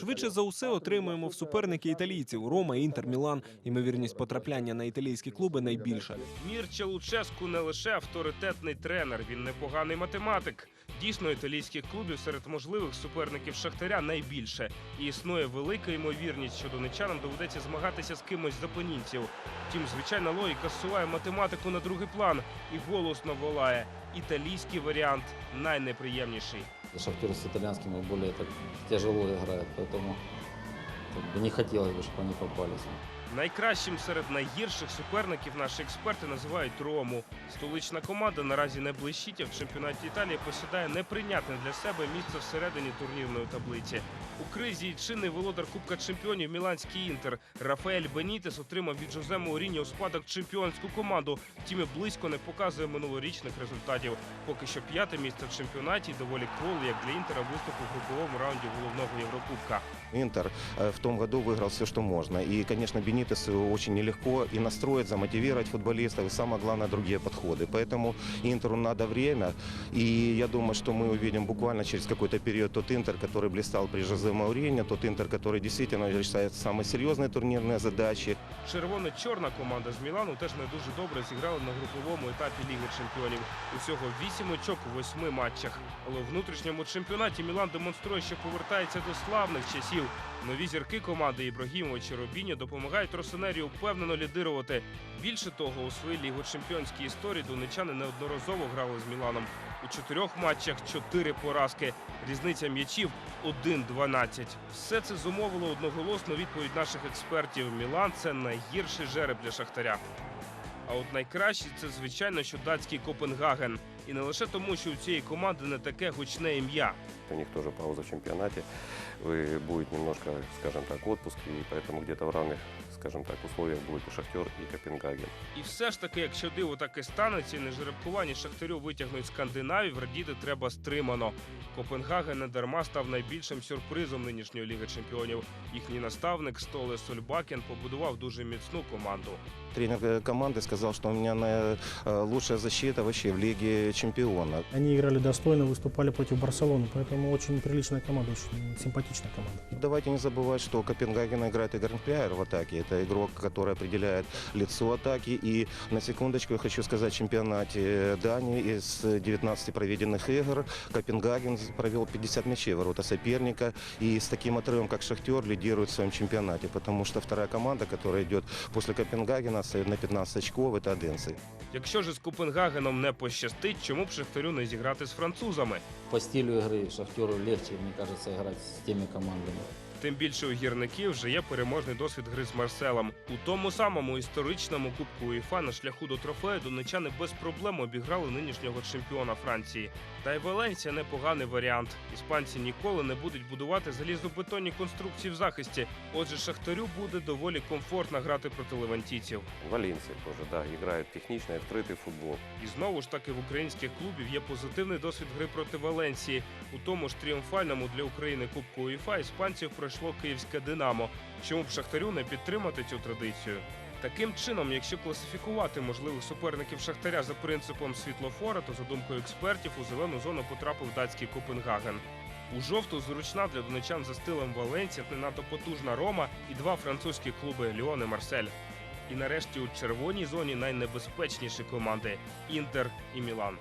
Швидше за усе отримуємо в суперники італійців Рома, Інтер, Мілан. Імовірність потрапляння на італійські клуби найбільша. Мірча Луческу не лише авторитетний тренер, він непоганий математик. Дійсно, італійських клубів серед можливих суперників Шахтаря найбільше. І існує велика ймовірність, що донечанам доведеться змагатися з кимось з опонінців. Втім, звичайна логіка зсуває математику на другий план і голосно волає. Італійський варіант найнеприємніший. Шахтер с итальянскими более так тяжело играет, поэтому как бы, не хотелось бы, чтобы они попались. Найкращим серед найгірших суперників наші експерти називають Рому. Столична команда наразі не блищить, а в чемпіонаті Італії посідає неприйнятне для себе місце всередині турнірної таблиці. У кризі і чинний володар Кубка чемпіонів Міланський інтер Рафаель Бенітес отримав від Жозе Мауріньо у спадок чемпіонську команду. Втім, і близько не показує минулорічних результатів. Поки що п'яте місце в чемпіонаті доволі кволе, як для інтера виступ у груповому раунді головного Єврокубка. Интер э, в том году выиграл все, что можно. И, конечно, Бенитесу очень нелегко и настроить, замотивировать футболистов, и самое главное, другие подходы. Поэтому Интеру надо время. И я думаю, что мы увидим буквально через какой-то период тот Интер, который блистал при Жозе Мауриньо, тот Интер, который действительно решает самые серьезные турнирные задачи. Червоно-чорна команда з Мілану теж не дуже добре зіграла на груповому етапі Ліги Чемпіонів. Усього вісім очок у восьми матчах. Але у внутрішньому чемпіонаті Мілан демонструє, що повертається до славних часів. Нові зірки команди Ібрагімович і Робіньо допомагають Росонері впевнено лідирувати. Більше того, у своїй лігочемпіонській історії донечани неодноразово грали з Міланом. У чотирьох матчах чотири поразки. Різниця м'ячів 1-12. Все це зумовило одноголосну відповідь наших експертів. Мілан це найгірший жереб для Шахтаря. А от найкращий це, звичайно, що датський Копенгаген. І не лише тому, що у цієї команди не таке гучне ім'я. У них тоже пауза в чемпионате. Вы будет немножко, скажем так, отпуск, и поэтому где-то в равных, скажем так, условиях будет и Шахтер, и Копенгаген. І все ж таки, якщо диво так і станеться, і на жеребкуванні Шахтарю витягнуть Скандинавів, радіти треба стримано. Копенгаген не дарма став найбільшим сюрпризом нинішньої ліги чемпіонів. Їхній наставник Столе Сольбакен побудував дуже міцну команду. Тренер э, команды сказал, что у меня на- э, лучшая защита вообще в Лиге Чемпионов. Они играли достойно, выступали против Барселоны, поэтому очень приличная команда, очень симпатичная команда. Давайте не забывать, что Копенгаген играет Игорь Пляер в атаке. Это игрок, который определяет лицо атаки. И на секундочку я хочу сказать, в чемпионате Дании из 19 проведенных игр Копенгаген провел 50 мячей в ворота соперника. И с таким отрывом, как Шахтер, лидирует в своем чемпионате. Потому что вторая команда, которая идет после Копенгагена, стоит на 15 очков, это Одинцы. Якщо ж з Копенгагеном не пощастить, чому б Шахтарю не зіграти з французами? По стилю гри Шахтеру легче, мені кажеться, грати з тими командами. Тим більше у гірників вже є переможний досвід гри з Марселем. У тому самому історичному кубку УЄФА на шляху до трофею донечани без проблем обіграли нинішнього чемпіона Франції. Та й Валенсія непоганий варіант. Іспанці ніколи не будуть будувати залізобетонні конструкції в захисті. Отже, Шахтарю буде доволі комфортно грати проти левантійців. Валенсия тоже, да, играет техничный, открытый футбол. І знову ж таки в українських клубів є позитивний досвід гри проти Валенсії. У тому ж тріумфальному для України Кубку УЄФА іспанців пройшло київське Динамо. Чому б Шахтарю не підтримати цю традицію? Таким чином, якщо класифікувати можливих суперників Шахтаря за принципом світлофора, то за думкою експертів у зелену зону потрапив датський Копенгаген. У жовту зручна для донечан за стилем Валенсія, не надто потужна Рома і два французькі клуби Ліон і Марсель. І нарешті у червоній зоні найнебезпечніші команди Інтер і Мілан.